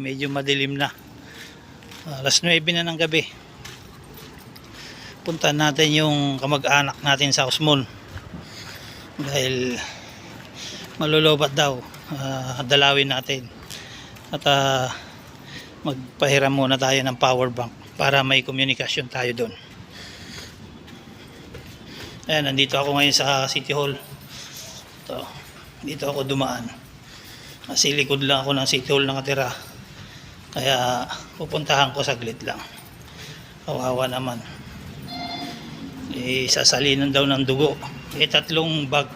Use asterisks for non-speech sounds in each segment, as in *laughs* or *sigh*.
Medyo madilim na. Alas 9 na ng gabi. Punta natin yung kamag-anak natin sa Osmon. Dahil malulobat daw. Ah, dalawin natin. At ah, magpahiram muna tayo ng power bank para may komunikasyon tayo doon. Ayan, nandito ako ngayon sa City Hall. Ito, dito ako dumaan. Kasi lang ako ng City Hall nakatira. Kaya pupuntahan ko saglit lang. Kawawa naman. Eh, daw ng dugo. Eh, tatlong bag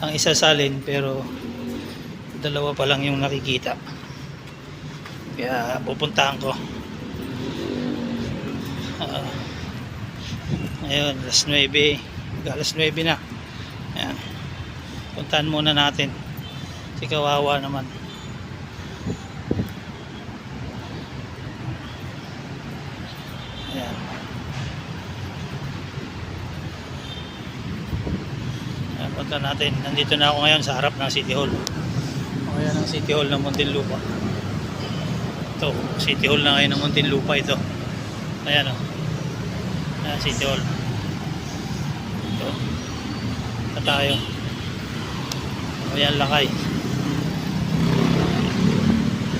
ang isasalin pero dalawa pa lang yung nakikita. Kaya pupuntahan ko. Ah, ngayon, alas 9. Alas 9 na. Ayan. Puntahan muna natin. Si kawawa naman. Punta natin. Nandito na ako ngayon sa harap ng City Hall. O, Ayan ang City Hall ng Muntinlupa. Ito, City Hall na ngayon ng Muntinlupa ito. Ayan o. Ayan, City Hall. Ito. Ito tayo. Ayan, lakay.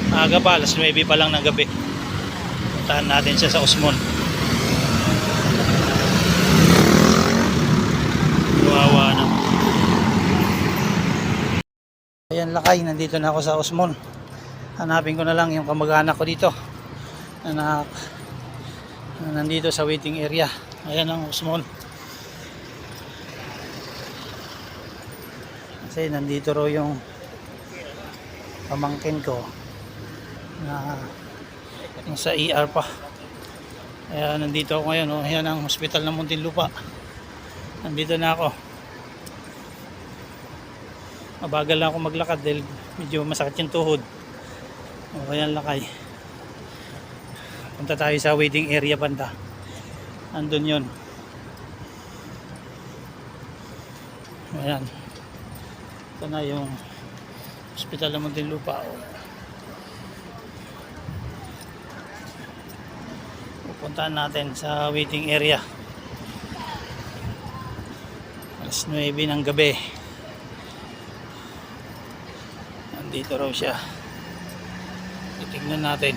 Aga pa, alas 9 pa lang ng gabi. Puntahan natin siya sa Osmon. Wawa na. Lakay, nandito na ako sa Osmon. Hanapin ko na lang yung kamag-anak ko dito. Na nandito sa waiting area. Ayan ang Osmon. Kasi nandito raw yung pamangkin ko na sa ER pa. Kaya nandito ako ngayon. Oh. Ayan ang hospital ng Muntinlupa. Nandito na ako. Mabagal lang ako maglakad dahil medyo masakit yung tuhod. O ayan lakay. Punta tayo sa waiting area banda. Andun yun. Ayan. Ito na yung hospital ng Muntinlupa. O. Pupuntahan natin sa waiting area. Alas 9 ng gabi. Nandito raw siya. Titignan natin.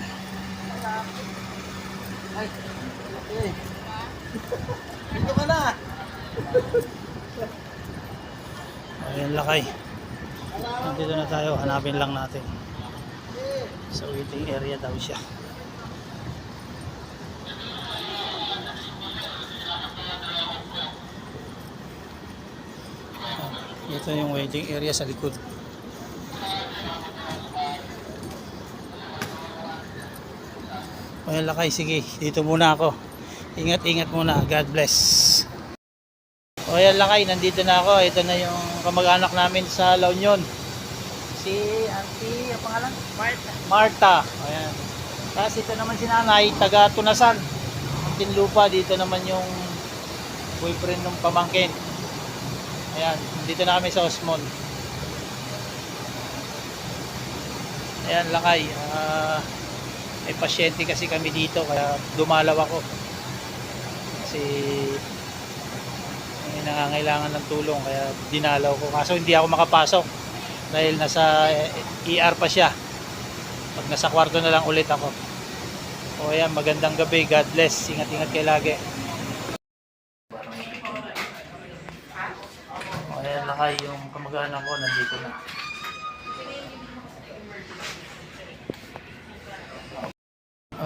Ay, okay. Dito ka na. Ayan lakay. Nandito na tayo. Hanapin lang natin. Sa waiting area daw siya. Ito yung waiting area sa likod. Ayan lakay, sige. Dito muna ako. Ingat-ingat muna. God bless. O lakay, nandito na ako. Ito na yung kamag-anak namin sa La Union. Si Auntie, ang pangalan? Marta. Marta. Ayan. Tapos ito naman si nanay, taga Tunasan. Ang Tinlupa, dito naman yung boyfriend ng pamangkin. Ayan, dito na kami sa Osmon. Ayan lakay. Ah, may pasyente kasi kami dito kaya dumalaw ako. Kasi may nangangailangan ng tulong kaya dinalaw ko. Kaso hindi ako makapasok dahil nasa ER pa siya. Pag nasa kwarto na lang ulit ako. O ayan, magandang gabi. God bless. Ingat-ingat kayo lagi. O ayan lakay yung kamag-anak ko nandito na.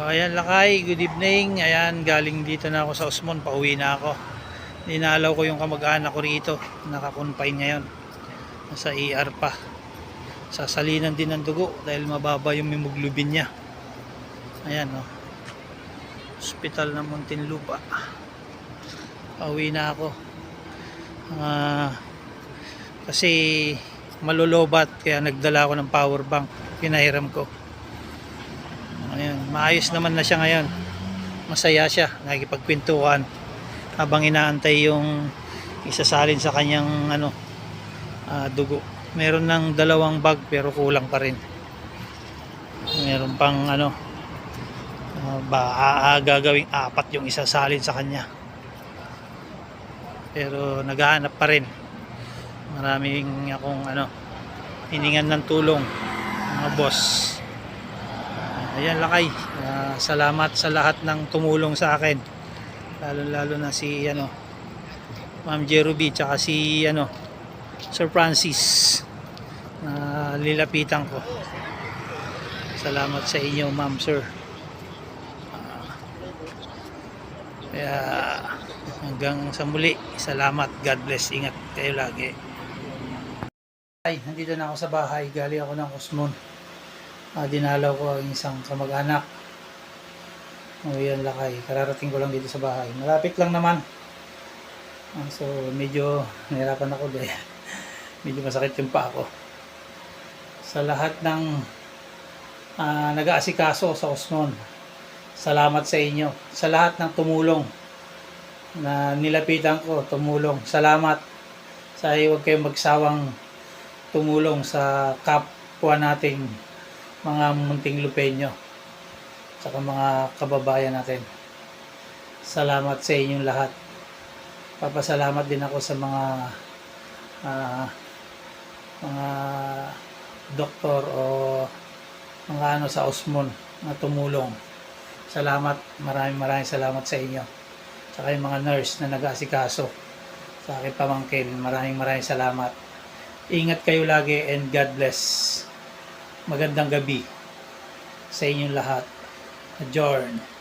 Ayan lakay, good evening. Ayan, galing dito na ako sa Osmon. Pauwi na ako. Dinalaw ko yung kamag-anak ko rito. Nakakonfine ngayon. Nasa ER pa. Sasalinan din ng dugo dahil mababa yung hemoglobin niya. Ayan o. Hospital ng Muntinlupa. Pauwi na ako. Ah, kasi malulobat kaya nagdala ako ng power bank. Pinahiram ko. Ayan, maayos naman na siya ngayon. Masaya siya, nakikipagkwentuhan habang inaantay yung isasalin sa kanyang ano ah, dugo. Meron ng dalawang bag pero kulang pa rin. Meron pang ano, ah, ba ah, gagawing apat yung isasalin sa kanya. Pero naghahanap pa rin. Maraming akong ano, hiningan ng tulong mga boss. Ayan lakay. Ah, salamat sa lahat ng tumulong sa akin. Lalo lalo na si ano Ma'am Jeruby tsaka si ano Sir Francis na lilapitan ko. Salamat sa inyo, Ma'am Sir. Kaya hanggang sa muli, salamat. God bless. Ingat kayo lagi. Ay, nandito na ako sa bahay. Gali ako ng Osmon. Ah, dinalaw ko ang isang kamag-anak. O yan lakay. Kararating ko lang dito sa bahay. Malapit lang naman. Ah, so, medyo nahirapan ako dahil *laughs* medyo masakit yung pa ako. Sa lahat ng ah, nag-aasikaso sa Osmon, salamat sa inyo. Sa lahat ng tumulong na nilapitan ko, tumulong. Salamat sa huwag kayong magsawang tumulong sa kapwa nating mga munting lupenyo saka mga kababayan natin. Salamat sa inyong lahat. Papasalamat din ako sa mga ah, mga doktor o mga ano sa Osmon na tumulong. Salamat, maraming maraming salamat sa inyo. Saka yung mga nurse na nag-aasikaso sa aking pamangkin, maraming maraming salamat. Ingat kayo lagi and God bless. Magandang gabi sa inyong lahat. Adjourn.